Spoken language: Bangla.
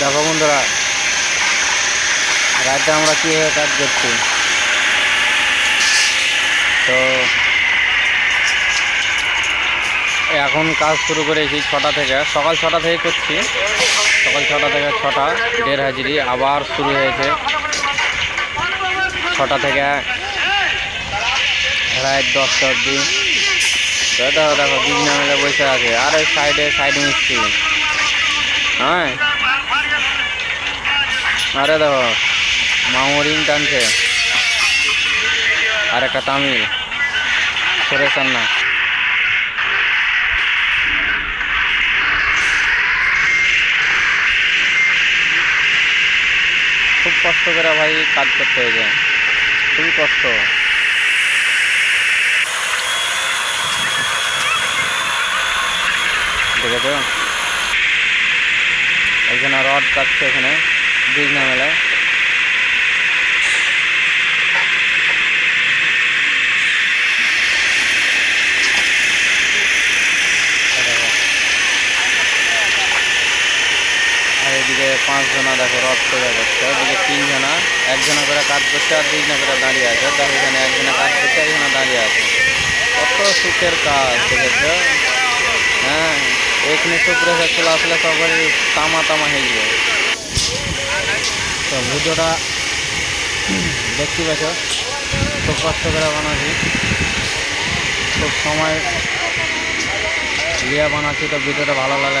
দেখো বন্ধুরা, রাতে আমরা কীভাবে কাজ করছি। তো, এখন কাজ শুরু করেছি ছটা থেকে, সকাল ছটা থেকে করছি। সকাল ছটা থেকে ছটা, দেড় হাজিরি, আবার শুরু হয়েছে। ছটা থেকে রাত দশটা অবধি। তো দেখো দেখো মেলে বসে আছে। আর সাইডে সাইড মিস্ত্রি হ্যাঁ? আরে দেখো, মামুরিং টানছে। আর একটা তামিল, সুরেশ না খুব কষ্ট করে ভাই কাজ করতে হয়েছে। খুবই কষ্ট। দেখেছ? এখানে রড কাটছে এখানে। দিঘনা মেলায় এই দেখো। আর এদিকে পাঁচজনা দেখো রড সোজা করছে ওদিকে তিনজনা, একজনা করে কাজ করছে আর দুইজনা করে দাঁড়িয়ে আছে। দেখো এখানে একজনা কাজ করছে, একজনা দাঁড়িয়ে আছে। কত সুখের কাজ, দেখেছ? হ্যাঁ এখানে সুপ্রেশার চলে আসলে সবারই তামা তামা হয়ে যাবে তো ভিডিওটা দেখতে পাচ্ছ, খুব কষ্ট করে বানাচ্ছি। খুব সময় দিয়ে বানাচ্ছি, তো ভিডিওটা ভালো লাগলে